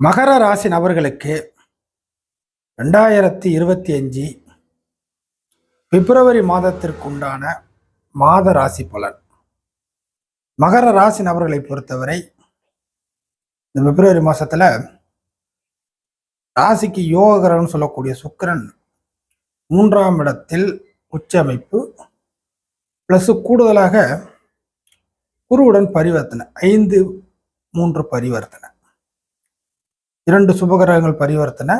மகர ராசி நபர்களுக்கு ரெண்டாயிரத்தி இருபத்தி அஞ்சு பிப்ரவரி மாதத்திற்குண்டான மாத ராசி பலன். மகர ராசி நபர்களை பொறுத்தவரை இந்த பிப்ரவரி மாசத்துல ராசிக்கு யோககரன் சொல்லக்கூடிய சுக்கிரன் மூன்றாம் இடத்தில் உச்சமைப்பு ப்ளஸ் கூடுதலாக குருவுடன் பரிவர்த்தனை ஐந்து மூன்று பரிவர்த்தனை. இரண்டு சுபகிரகங்கள் பரிவர்த்தனை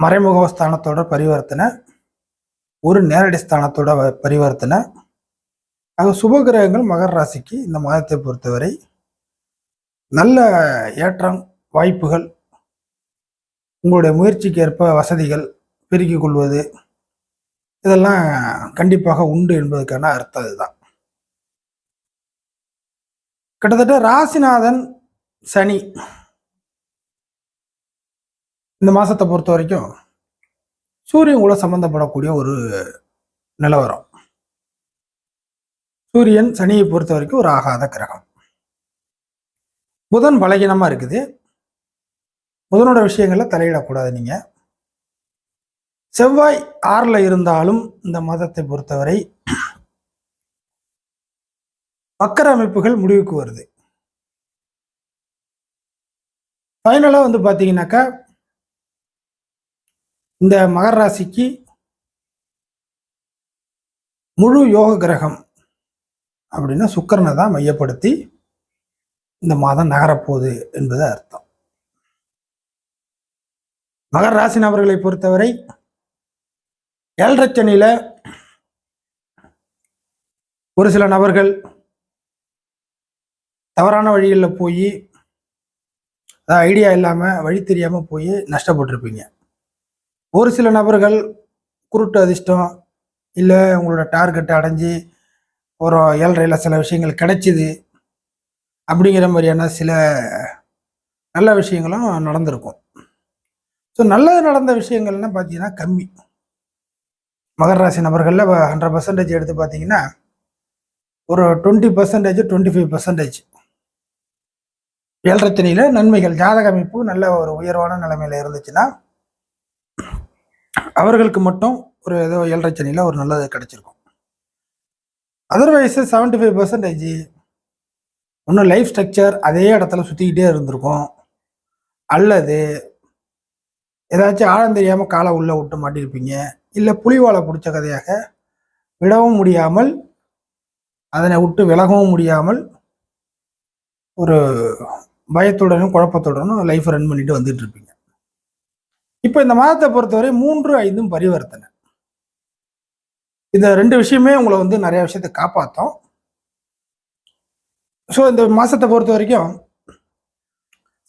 மறைமுக ஸ்தானத்தோட பரிவர்த்தனை ஒரு நேரடி ஸ்தானத்தோட வ- பரிவர்த்தனை. ஆக சுபகிரகங்கள் மகர ராசிக்கு இந்த மாதத்தை பொறுத்தவரை நல்ல ஏற்றம் வாய்ப்புகள் உங்களுடைய முயற்சிக்கு ஏற்ப வசதிகள் பெருக்கிக் கொள்வது இதெல்லாம் கண்டிப்பாக உண்டு என்பதற்கான அர்த்தம் இதுதான் கிட்டத்தட்ட ராசிநாதன் சனி இந்த மாதத்தை பொறுத்த வரைக்கும் சூரியன் கூட சம்மந்தப்படக்கூடிய ஒரு நிலவரம். சூரியன் சனியை பொறுத்த வரைக்கும் ஒரு ஆகாத கிரகம். புதன் பலகீனமாக இருக்குது. புதனோட விஷயங்களில் தலையிடக்கூடாது நீங்கள் செவ்வாய் ஆறில் இருந்தாலும் இந்த மாதத்தை பொறுத்தவரை வக்கர அமைப்புகள் முடிவுக்கு வருது. ஃபைனலாக வந்து பார்த்தீங்கன்னாக்கா இந்த மகர ராசிக்கு முழு யோக கிரகம் அப்படின்னா சுக்கரனை தான் மையப்படுத்தி இந்த மாதம் நகரப்போகுது என்பது அர்த்தம். மகர ராசி நபர்களை பொறுத்தவரை ஏழரச்சனியில ஒரு சில நபர்கள் தவறான வழிகளில் போய் ஐடியா இல்லாமல் வழி தெரியாமல் போய் நஷ்டப்பட்டிருப்பீங்க. ஒரு சில நபர்கள் குருட்டு அதிர்ஷ்டம் இல்லை உங்களோட டார்கெட்டை அடைஞ்சு ஒரு ஏழ்றையில் சில விஷயங்கள் கிடைச்சிது அப்படிங்கிற மாதிரியான சில நல்ல விஷயங்களும் நடந்திருக்கும். ஸோ நல்லது நடந்த விஷயங்கள்னா பார்த்தீங்கன்னா கம்மி. மகர ராசி நபர்களில் ஹண்ட்ரட் பர்சன்டேஜ் எடுத்து பார்த்தீங்கன்னா ஒரு twenty percentage twenty five percentage ஏழரச்சனையில் நன்மைகள் ஜாதக அமைப்பு நல்ல ஒரு உயர்வான நிலைமையில் இருந்துச்சுன்னா அவர்களுக்கு மட்டும் ஒரு ஏதோ ஏழரச்சனையில் ஒரு நல்லது கிடைச்சிருக்கும். அதர்வைஸ் செவன்டி ஃபைவ் பர்சன்டேஜ் இன்னும் லைஃப் ஸ்ட்ரக்சர் அதே இடத்துல சுற்றிக்கிட்டே இருந்திருக்கும். அல்லது ஏதாச்சும் ஆழம் தெரியாமல் காலை உள்ளே விட்டு மாட்டியிருப்பீங்க இல்லை புலிவாலை பிடிச்ச கதையாக விடவும் முடியாமல் அதனை விட்டு விலகவும் முடியாமல் ஒரு பயத்துடனும் குழப்பத்துடனும் லைஃப் ரன் பண்ணிட்டு வந்துட்டு இருப்பீங்க. இப்போ இந்த மாதத்தை பொறுத்தவரை மூன்று ஐந்தும் பரிவர்த்தனை. இந்த ரெண்டு விஷயமே உங்களை வந்து நிறைய விஷயத்தை காப்பாற்றும் ஸோ இந்த மாதத்தை பொறுத்த வரைக்கும்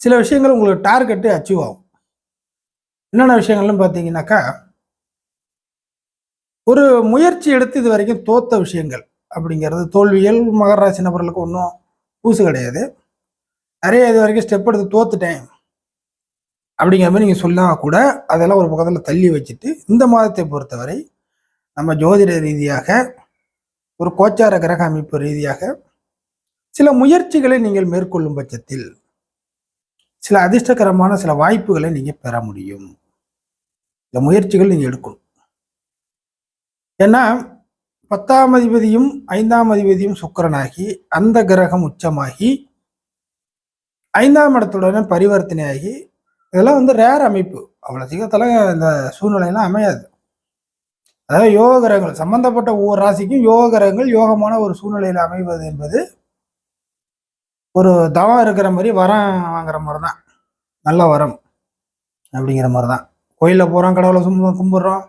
சில விஷயங்கள் உங்களுக்கு டார்கெட்டு அச்சீவ் ஆகும். என்னென்ன விஷயங்கள்னு பார்த்தீங்கன்னாக்கா ஒரு முயற்சி எடுத்து இது வரைக்கும் தோத்த விஷயங்கள் அப்படிங்கிறது தோல்விகள் மகராசி நபர்களுக்கு ஒன்றும் பூசு கிடையாது. நிறைய இது வரைக்கும் ஸ்டெப் எடுத்து தோத்துட்டேன். அப்படிங்கிற மாதிரி நீங்கள் சொன்னா கூட அதெல்லாம் ஒரு பக்கத்தில் தள்ளி வச்சுட்டு இந்த மாதத்தை பொறுத்தவரை நம்ம ஜோதிட ரீதியாக ஒரு கோச்சார கிரக அமைப்பு ரீதியாக சில முயற்சிகளை நீங்கள் மேற்கொள்ளும் பட்சத்தில் சில அதிர்ஷ்டகரமான சில வாய்ப்புகளை நீங்கள் பெற முடியும். இந்த முயற்சிகள் நீங்கள் எடுக்கணும். ஏன்னா பத்தாம் அதிபதியும் ஐந்தாம் அதிபதியும் சுக்கிரனாகி அந்த கிரகம் உச்சமாகி ஐந்தாம் இடத்துடன் பரிவர்த்தனையாகி இதெல்லாம் வந்து ரேர் அமைப்பு. அவ்வளோ சீக்கிரத்தில் இந்த சூழ்நிலையெல்லாம் அமையாது. அதாவது யோக கிரகங்கள் சம்பந்தப்பட்ட ஒவ்வொரு ராசிக்கும் யோக கிரகங்கள் யோகமான ஒரு சூழ்நிலையில் அமைவது என்பது ஒரு தவம் இருக்கிற மாதிரி வரம் வாங்குற மாதிரி தான் நல்ல வரம் அப்படிங்கிற மாதிரி தான் கோயிலில் போகிறோம் கடவுளை சும்மா கும்பிட்றோம்.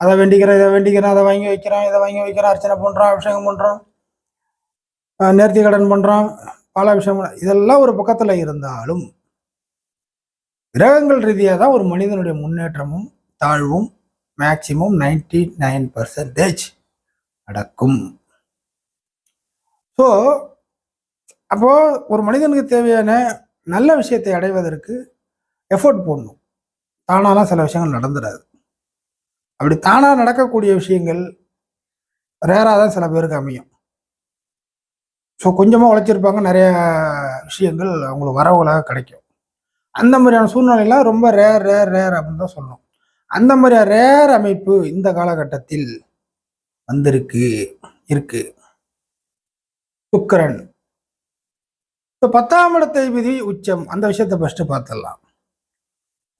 அதை வேண்டிக்கிறோம் இதை வேண்டிக்கிறோம் அதை வாங்கி வைக்கிறோம் இதை வாங்கி வைக்கிறோம் அர்ச்சனை பண்ணுறோம் அபிஷேகம் பண்ணுறோம் நேர்த்தி கடன் பண்ணுறோம் பாலாபிஷேகம் இதெல்லாம் ஒரு பக்கத்தில் இருந்தாலும் கிரகங்கள் ரீதியாக தான் ஒரு மனிதனுடைய முன்னேற்றமும் தாழ்வும் மேக்சிமம் நைன்டி நைன் பர்சன்டேஜ் நடக்கும். ஸோ அப்போ ஒரு மனிதனுக்கு தேவையான நல்ல விஷயத்தை அடைவதற்கு எஃபோர்ட் போடணும். தானாலாம் சில விஷயங்கள் நடந்துடாது அப்படி தானாக நடக்கக்கூடிய விஷயங்கள் ரேராக தான் சில பேருக்கு அமையும். ஸோ கொஞ்சமாக உழைச்சிருப்பாங்க நிறைய விஷயங்கள் அவங்களுக்கு வரவுகளாக கிடைக்கும். அந்த மாதிரியான சூழ்நிலையெல்லாம் ரொம்ப ரேர் ரேர் ரேர் அப்படின்னு தான் சொல்லணும். அந்த மாதிரியான ரேர் அமைப்பு இந்த காலகட்டத்தில் வந்திருக்கு இருக்கு. சுக்கரன். இப்போ பத்தாம் இடத்தை விதி உச்சம். அந்த விஷயத்தை ஃபஸ்ட்டு பார்த்துடலாம்.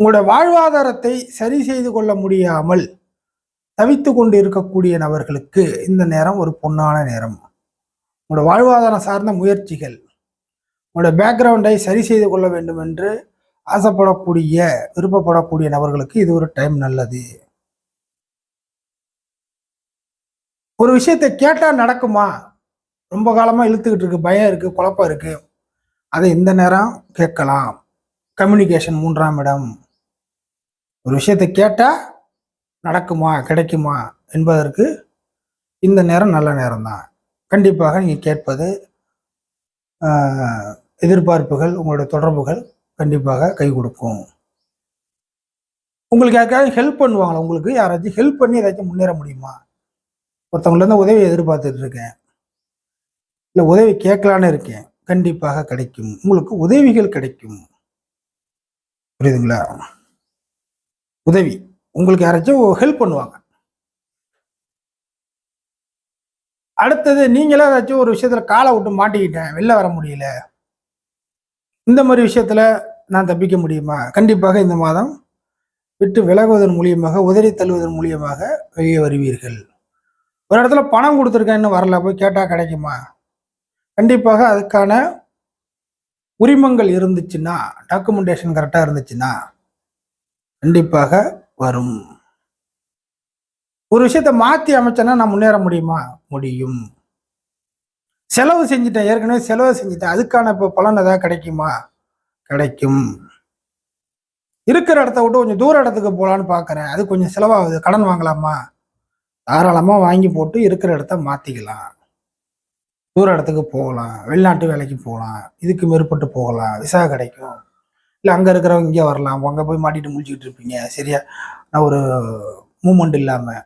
உங்களுடைய வாழ்வாதாரத்தை சரி செய்து கொள்ள முடியாமல் தவித்து கொண்டு இருக்கக்கூடிய நபர்களுக்கு இந்த நேரம் ஒரு பொன்னான நேரம். உங்களோட வாழ்வாதாரம் சார்ந்த முயற்சிகள். உங்களோட பேக்ரவுண்டை சரி செய்து கொள்ள வேண்டும் என்று ஆசைப்படக்கூடிய விருப்பப்படக்கூடிய நபர்களுக்கு இது ஒரு டைம் நல்லது. ஒரு விஷயத்தை கேட்டால் நடக்குமா? ரொம்ப காலமாக இழுத்துக்கிட்டு இருக்கு பயம் இருக்குது குழப்பம் இருக்குது அதை இந்த நேரம் கேட்கலாம். கம்யூனிகேஷன் மூன்றாம் இடம். ஒரு விஷயத்தை கேட்டால் நடக்குமா கிடைக்குமா என்பதற்கு இந்த நேரம் நல்ல நேரம் தான் கண்டிப்பாக நீங்கள் கேட்பது எதிர்பார்ப்புகள் உங்களுடைய தொடர்புகள் கண்டிப்பாக கை கொடுக்கும் உங்களுக்கு யாருக்காவது ஹெல்ப் பண்ணுவாங்களா? உங்களுக்கு யாராச்சும் ஹெல்ப் பண்ணி ஏதாச்சும் முன்னேற முடியுமா? ஒருத்தவங்களேருந்து உதவி எதிர்பார்த்துட்டு இருக்கேன். இல்லை உதவி கேட்கலான்னு இருக்கேன். கண்டிப்பாக கிடைக்கும். உங்களுக்கு உதவிகள் கிடைக்கும். புரியுதுங்களா? உதவி. உங்களுக்கு யாராச்சும் ஹெல்ப் பண்ணுவாங்க. அடுத்தது நீங்களே ஏதாச்சும் ஒரு விஷயத்தில் காலை விட்டு மாட்டிக்கிட்டேன். வெளில வர முடியல. இந்த மாதிரி விஷயத்தில் நான் தப்பிக்க முடியுமா? கண்டிப்பாக இந்த மாதம் விட்டு விலகுவதன் மூலியமாக உதறி தள்ளுவதன் மூலியமாக வெளியே வருவீர்கள். ஒரு இடத்துல பணம் கொடுத்துருக்கேன் இன்னும் வரல போய் கேட்டால் கிடைக்குமா? கண்டிப்பாக அதுக்கான உரிமங்கள் இருந்துச்சுன்னா டாக்குமெண்டேஷன் கரெக்டாக இருந்துச்சுன்னா கண்டிப்பாக வரும். ஒரு விஷயத்த மாற்றி அமைச்சேன்னா நான் முன்னேற முடியுமா? முடியும். செலவு செஞ்சுட்டேன் ஏற்கனவே செலவு செஞ்சுட்டேன். அதுக்கான இப்போ பலன் ஏதாவது கிடைக்குமா? கிடைக்கும். இருக்கிற இடத்த விட்டு கொஞ்சம் தூர இடத்துக்கு போகலான்னு பார்க்குறேன் அது கொஞ்சம் செலவாகுது. கடன் வாங்கலாமா? தாராளமாக வாங்கி போட்டு இருக்கிற இடத்த மாற்றிக்கலாம் தூர இடத்துக்கு போகலாம். வெளிநாட்டு வேலைக்கு போகலாம். இதுக்கு மேற்பட்டு போகலாம். விசா கிடைக்கும். இல்லை அங்கே இருக்கிறவங்க இங்கே வரலாம். அங்கே போய் மாட்டிட்டு முடிச்சுக்கிட்டு இருப்பீங்க. சரியா? நான் ஒரு மூமெண்ட் இல்லாமல்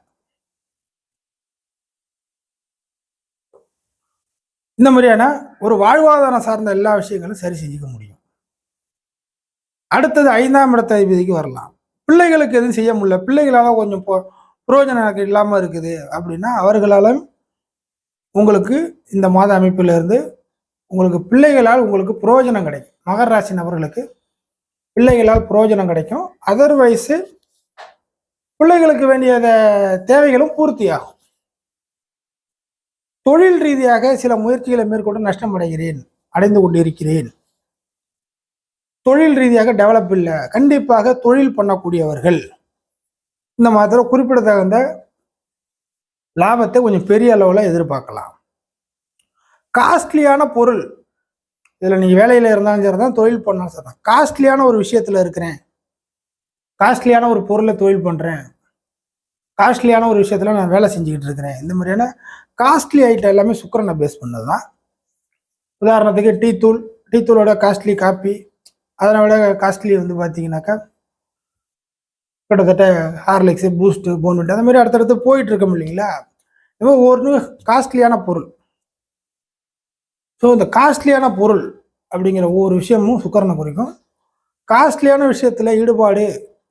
இந்த மாதிரியான ஒரு வாழ்வாதாரம் சார்ந்த எல்லா விஷயங்களும் சரி செஞ்சுக்க முடியும். அடுத்தது ஐந்தாம் இடத்த அதிபதிக்கு வரலாம். பிள்ளைகளுக்கு எதுவும் செய்ய முடியல. பிள்ளைகளால் கொஞ்சம் பொ- பிரயோஜனம் எனக்கு இல்லாமல் இருக்குது அப்படின்னா அவர்களாலும் உங்களுக்கு இந்த மாத அமைப்பில் இருந்து உங்களுக்கு பிள்ளைகளால் உங்களுக்கு புரோஜனம் கிடைக்கும். மகர ராசி நபர்களுக்கு பிள்ளைகளால் புரோஜனம் கிடைக்கும். அதர்வைஸு பிள்ளைகளுக்கு வேண்டிய தேவைகளும் பூர்த்தியாகும். தொழில் ரீதியாக சில முயற்சிகளை மேற்கொண்டு நஷ்டம் அடைகிறேன் அடைந்து கொண்டிருக்கிறேன். தொழில் ரீதியாக டெவலப் இல்லை. கண்டிப்பாக தொழில் பண்ணக்கூடியவர்கள். இந்த மாதத்தில் குறிப்பிடத்தகுந்த லாபத்தை கொஞ்சம் பெரிய அளவில் எதிர்பார்க்கலாம். காஸ்ட்லியான பொருள். இதில் நீங்கள் வேலையில் இருந்தாலும் சரி தான் தொழில் பண்ணாலும் சரி தான். காஸ்ட்லியான ஒரு விஷயத்தில் இருக்கிறேன். காஸ்ட்லியான ஒரு பொருளை தொழில் பண்ணுறேன் காஸ்ட்லியான ஒரு விஷயத்தில் நான் வேலை செஞ்சுக்கிட்டு இருக்கிறேன். இந்த மாதிரியான காஸ்ட்லி ஐட்டம் எல்லாமே சுக்கரனை பேஸ் பண்ணது தான் உதாரணத்துக்கு டீ தூள் டீ தூளோட காஸ்ட்லி காப்பி அதனோட விட காஸ்ட்லி வந்து பார்த்தீங்கன்னாக்கா கிட்டத்தட்ட ஹார்லிக்ஸு பூஸ்ட்டு போன்விட்டு அந்த மாதிரி அடுத்தடுத்து போயிட்டு இருக்கோம் இல்லைங்களா? இப்போ ஒரு காஸ்ட்லியான பொருள். ஸோ இந்த காஸ்ட்லியான பொருள் அப்படிங்கிற ஒவ்வொரு விஷயமும் சுக்கரனை குறிக்கும். காஸ்ட்லியான விஷயத்தில் ஈடுபாடு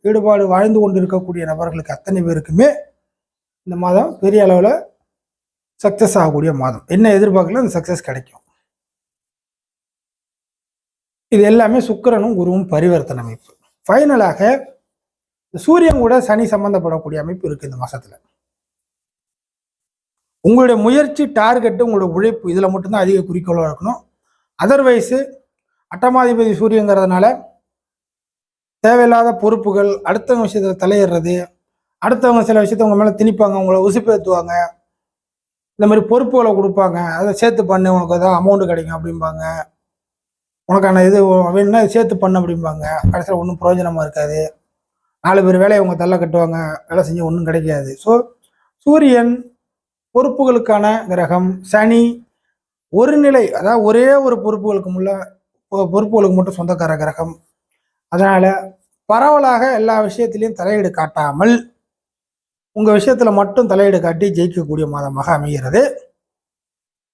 ஈடுபாடு வாழ்ந்து கொண்டு இருக்கக்கூடிய நபர்களுக்கு அத்தனை பேருக்குமே இந்த மாதம் பெரிய அளவில் சக்ஸஸ் ஆகக்கூடிய மாதம். என்ன எதிர்பார்க்கல அந்த சக்ஸஸ் கிடைக்கும். இது எல்லாமே சுக்கிரனும் குருவும் பரிவர்த்தனை அமைப்பு. ஃபைனலாக சூரியன் கூட சனி சம்பந்தப்படக்கூடிய அமைப்பு இருக்கு இந்த மாசத்துல. உங்களுடைய முயற்சி டார்கெட்டு உங்களோட உழைப்பு இதுல மட்டும்தான் அதிக குறிக்கோளாக இருக்கணும். அதர்வைஸு அட்டமாதிபதி சூரியங்கிறதுனால தேவையில்லாத பொறுப்புகள் அடுத்தவங்க விஷயத்தில் தலையிடுறது அடுத்தவங்க சில விஷயத்த உங்கள் மேலே திணிப்பாங்க உங்களை உசுப்பேற்றுவாங்க இந்த மாதிரி பொறுப்புகளை கொடுப்பாங்க. அதை சேர்த்து பண்ணு உனக்கு ஏதாவது அமௌண்ட் கிடைக்கும் அப்படிம்பாங்க. உனக்கான இது வேணும்னா சேர்த்து பண்ணு அப்படிம்பாங்க. கடைசியில் ஒன்றும் பிரயோஜனமாக இருக்காது. நாலு பேர் வேலையை அவங்க தள்ள கட்டுவாங்க. வேலை செஞ்சு ஒன்றும் கிடைக்காது. ஸோ சூரியன் பொறுப்புகளுக்கான கிரகம். சனி ஒரு நிலை அதாவது ஒரே ஒரு பொறுப்புகளுக்கு முள்ள பொறுப்புகளுக்கு மட்டும் சொந்தக்கார கிரகம். அதனால் பரவலாக எல்லா விஷயத்திலையும் தலையீடு காட்டாமல் உங்கள் விஷயத்தில் மட்டும் தலையீடு காட்டி ஜெயிக்கக்கூடிய மாதமாக அமைகிறது.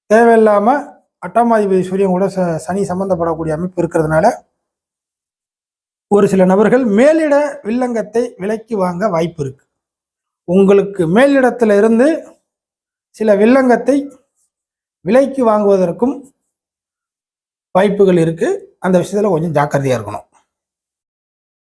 தேவையில்லாமல் அட்டாமாதிபதி சூரியன் கூட ச- சனி சம்பந்தப்படக்கூடிய அமைப்பு இருக்கிறதுனால ஒரு சில நபர்கள் மேலிட வில்லங்கத்தை விலைக்கு வாங்க வாய்ப்பு இருக்கு. உங்களுக்கு மேலிடத்துல இருந்து சில வில்லங்கத்தை விலைக்கு வாங்குவதற்கும் வாய்ப்புகள் இருக்கு. அந்த விஷயத்துல கொஞ்சம் ஜாக்கிரதையா இருக்கணும்.